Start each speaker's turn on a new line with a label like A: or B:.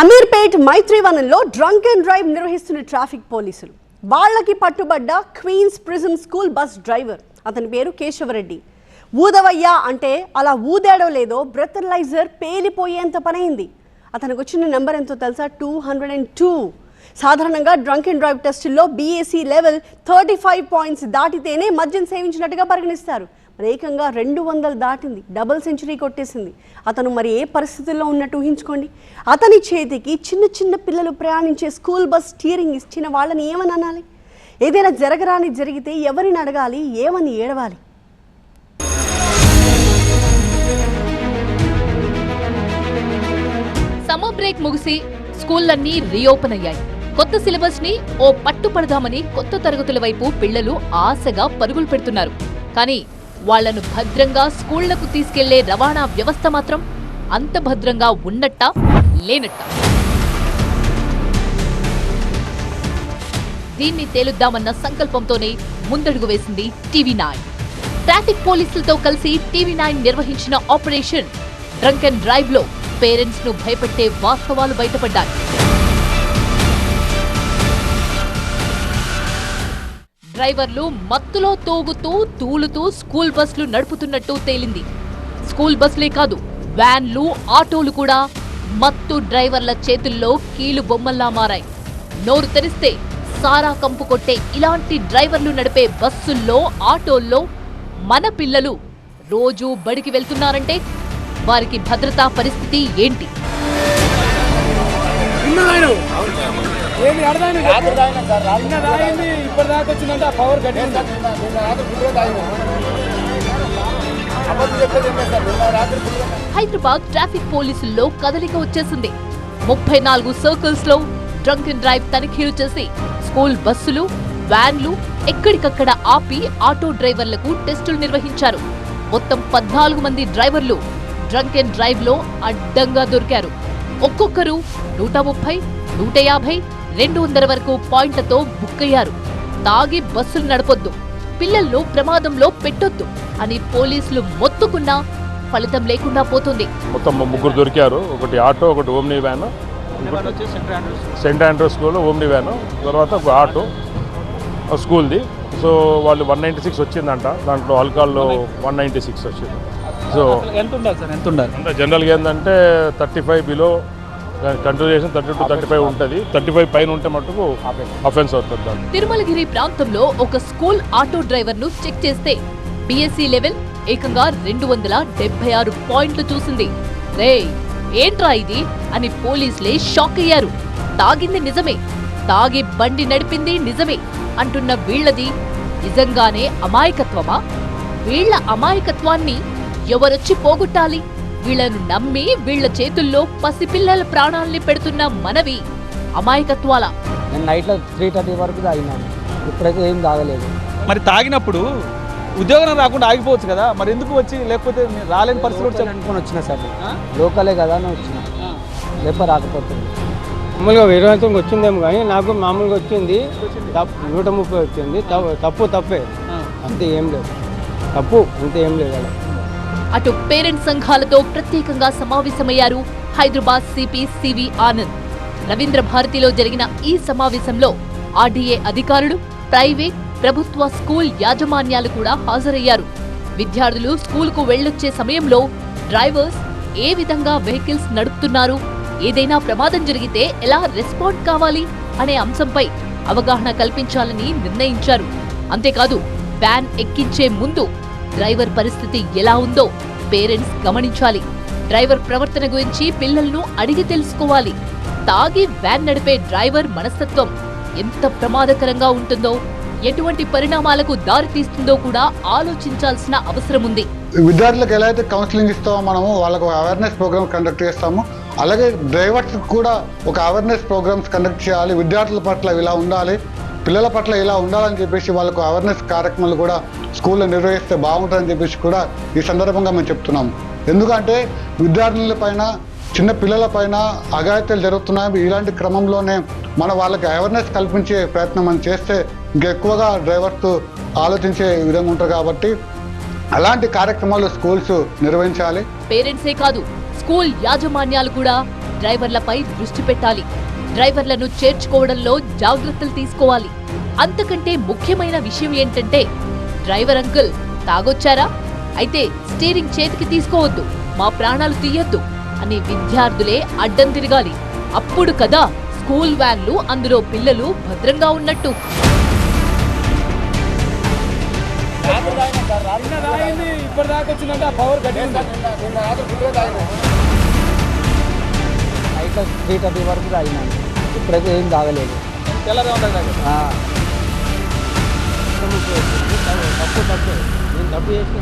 A: అమీర్పేట్ మైత్రివనంలో drunk and drive నిర్వహిస్తున్న traffic పోలీసులు. వాళ్ళకి పట్టుబడ్డ Queens prism school bus driver. అతని పేరు కేశవరెడ్డి. ఊదవయ్యా అంటే అలా ఊదాడో లేదో బ్రెథలైజర్ పేలిపోయేంత పనైంది. అతనికి వచ్చిన నెంబర్ ఎంతో తెలుసా? Two hundred and two. సాధారణంగా డ్రంక్ అండ్ డ్రైవ్ టెస్టుల్లో BAC level thirty five points దాటితేనే మద్యం సేవించినట్టుగా పరిగణిస్తారు. మరి ఏకంగా రెండు వందలు దాటింది. డబుల్ సెంచరీ కొట్టేసింది. అతను మరి ఏ పరిస్థితుల్లో ఉన్నట్టు ఊహించుకోండి. అతని చేతికి చిన్న చిన్న పిల్లలు ప్రయాణించే స్కూల్ బస్ స్టీరింగ్ ఇచ్చిన వాళ్ళని ఏమని అనాలి? ఏదైనా జరగరాని జరిగితే ఎవరిని అడగాలి? ఏమని ఏడవాలి?
B: సమ్మర్ బ్రేక్ ముగిసి స్కూళ్ళన్నీ రీఓపెన్ అయ్యాయి. కొత్త సిలబస్ని ఓ పట్టుపడదామని కొత్త తరగతుల వైపు పిల్లలు ఆశగా పరుగులు పెడుతున్నారు. కానీ వాళ్ళను భద్రంగా స్కూళ్ళకు తీసుకెళ్ళే రవాణా వ్యవస్థ మాత్రం అంత భద్రంగా ఉన్నట్టా లేనట్టా. దీన్ని తేలుద్దామన్న సంకల్పంతోనే ముందడుగు వేసింది టీవీ నైన్. ట్రాఫిక్ పోలీసులతో కలిసి టీవీ నైన్ నిర్వహించిన ఆపరేషన్ డ్రంక్ అండ్ డ్రైవ్లో పేరెంట్స్ను భయపెట్టే వాస్తవాలు బయటపడ్డాయి. డ్రైవర్లు మత్తులో తోగుతూ తూలుతూ స్కూల్ బస్సులు నడుపుతున్నట్టు తేలింది. స్కూల్ బస్సులే కాదు వ్యాన్లు ఆటోలు కూడా మత్తు డ్రైవర్ల చేతుల్లో కీలు బొమ్మల్లా మారాయి. నోరు తెరిస్తే సారా కంపు కొట్టే ఇలాంటి డ్రైవర్లు నడిపే బస్సుల్లో ఆటోల్లో మన పిల్లలు రోజూ బడికి వెళ్తున్నారంటే వారికి భద్రతా పరిస్థితి ఏంటి?
C: ఏమి అడదాను నిన్న ఇప్పటి దాకా వచ్చిందంటే ఆ పవర్ కట్టింది
B: హైదరాబాద్ ట్రాఫిక్ పోలీసుల్లో కదలిక వచ్చేసింది. ముప్పై నాలుగు సర్కిల్స్లో డ్రంక్ అండ్ డ్రైవ్ తనిఖీలు చేసి స్కూల్ బస్సులు వ్యాన్లు ఎక్కడికక్కడ ఆపి ఆటో డ్రైవర్లకు టెస్టులు నిర్వహించారు. మొత్తం పద్నాలుగు మంది డ్రైవర్లు డ్రంక్ అండ్ డ్రైవ్లో అడ్డంగా దొరికారు. ఒక్కొక్కరు నూట ముప్పై నూట యాభై రెండు వందల వరకు పాయింట్లతో బుక్కయ్యారు తాగి బస్సులు నడపొద్దు పిల్లలను ప్రమాదంలో పెట్టొద్దు అని పోలీసులు మొత్తుకున్నా ఫలితం లేకుండా పోతుంది.
D: మొత్తం ముగ్గురు దొరికారు ఒకటి ఆటో ఒకటి omni van saint Andrews school? Omni van తర్వాత ఒక ఆటో ఆ స్కూల్ది. సో వాళ్ళు వన్ నైంటీ సిక్స్ వచ్చిందంట దాంట్లో ఆల్కహాల్లో వన్ నైంటీ సిక్స్ వచ్చింది. సో
C: ఎంత ఉండాలి సార్? ఎంత ఉండాలి?
D: అంటే జనరల్గా ఏంటంటే thirty five below control thirty two thirty five ఉంటుంది. థర్టీ ఫైవ్ పైన ఉంటే మటుకు అఫెన్స్ అవుతుంది
B: తిరుమలగిరి ప్రాంతంలో ఒక స్కూల్ ఆటో డ్రైవర్ను చెక్ చేస్తే బిఎస్సి లెవెల్ ఏకంగా రెండు వందల డెబ్బై ఆరు పాయింట్లు చూసింది. రే ఏంట్రా ఇది? అని పోలీసులే షాక్ అయ్యారు. తాగింది నిజమే. తాగి బండి నడిపింది నిజమే అంటున్న వీళ్ళది నిజంగానే అమాయకత్వమా? వీళ్ళ అమాయకత్వాన్ని ఎవరొచ్చి పోగొట్టాలి? వీళ్ళను నమ్మి వీళ్ళ చేతుల్లో పసిపిల్లల ప్రాణాల్ని పెడుతున్న మనవి అమాయకత్వాల.
E: నేను నైట్లో త్రీ థర్టీ వరకు తాగినాను ఇప్పుడైతే ఏం తాగలేదు.
C: మరి తాగినప్పుడు ఉద్యోగం రాకుండా ఆగిపోవచ్చు కదా? మరి ఎందుకు వచ్చి లేకపోతే నేను రాలేని పరిస్థితి
E: అనుకొని వచ్చిన సార్. లోకలే కదా అని వచ్చిన. లేకపోతే రాకపోతుంది
F: మామూలుగా రూపాయలతో వచ్చిందేమో కానీ నాకు మామూలుగా వచ్చింది. తప్పు నూట ముప్పై వచ్చింది. తప్పు- తప్పు తప్పే. అంతే ఏం లేదు. తప్పు అంతే ఏం లేదు అలా
B: అటు పేరెంట్ సంఘాలతో ప్రత్యేకంగా సమావేశమయ్యారు హైదరాబాద్ సిపి సివి ఆనంద్. రవీంద్ర భారతిలో జరిగిన ఈ సమావేశంలో ఆర్డీఏ అధికారులు ప్రైవేట్ ప్రభుత్వ స్కూల్ యాజమాన్యాలు కూడా హాజరయ్యారు. విద్యార్థులు స్కూల్కు వెళ్ళొచ్చే సమయంలో డ్రైవర్స్ ఏ విధంగా వెహికల్స్ నడుపుతున్నారు ఏదైనా ప్రమాదం జరిగితే ఎలా రెస్పాండ్ కావాలి అనే అంశంపై అవగాహన కల్పించాలని నిర్ణయించారు. అంతేకాదు బ్యాన్ ఎక్కించే ముందు డ్రైవర్ పరిస్థితి ఎలా ఉందో పేరెంట్స్ గమనించాలి. డ్రైవర్ ప్రవర్తన గురించి పిల్లలను అడిగి తెలుసుకోవాలి. తాగి వ్యాన్ నడిపే డ్రైవర్ మనస్తత్వం ఎంత ప్రమాదకరంగా ఉంటుందో ఎటువంటి పరిణామాలకు దారితీస్తుందో కూడా ఆలోచించాల్సిన అవసరం ఉంది.
G: విద్యార్థులకు ఎలా అయితే కౌన్సిలింగ్ ఇస్తామో మనము వాళ్ళకు అవేర్నెస్ ప్రోగ్రామ్ కండక్ట్ చేస్తాము. అలాగే డ్రైవర్స్ కూడా ఒక అవేర్నెస్ ప్రోగ్రామ్స్ కండక్ట్ చేయాలి. విద్యార్థుల పట్ల ఇలా ఉండాలి. పిల్లల పట్ల ఇలా ఉండాలని చెప్పేసి వాళ్ళకు అవేర్నెస్ కార్యక్రమాలు కూడా స్కూల్లో నిర్వహిస్తే బాగుంటుందని చెప్పేసి కూడా ఈ సందర్భంగా మేము చెప్తున్నాం ఎందుకంటే విద్యార్థుల పైన చిన్న పిల్లల పైన అఘాయిత్యాలు జరుగుతున్నాయి. ఇలాంటి క్రమంలోనే మన వాళ్ళకి అవేర్నెస్ కల్పించే ప్రయత్నం మనం చేస్తే ఇంకెక్కువగా డ్రైవర్స్ ఆలోచించే విధంగా ఉంటారు కాబట్టి అలాంటి కార్యక్రమాలు స్కూల్స్ నిర్వహించాలి.
B: పేరెంట్సే కాదు స్కూల్ యాజమాన్యాలు కూడా డ్రైవర్లపై దృష్టి పెట్టాలి. డ్రైవర్లను చేర్చుకోవడంలో జాగ్రత్తలు తీసుకోవాలి. అంతకంటే ముఖ్యమైన విషయం ఏంటంటే డ్రైవర్ అంకుల్ తాగొచ్చారా? అయితే స్టీరింగ్ చేతికి తీసుకోవద్దు మా ప్రాణాలు తీయొద్దు అని విద్యార్థులే అడ్డం తిరగాలి. అప్పుడు కదా స్కూల్ వ్యాన్లు అందులో పిల్లలు భద్రంగా ఉన్నట్టు.
C: దాకా వచ్చిందంటే ఆ పవర్ కట్టింది.
E: నైట్ త్రీ థర్టీ వరకు తాగినాను. ఇప్పుడైతే ఏం తాగలేదు. ఆ.
F: తప్పు తప్పే. నేను తప్పు చేసిన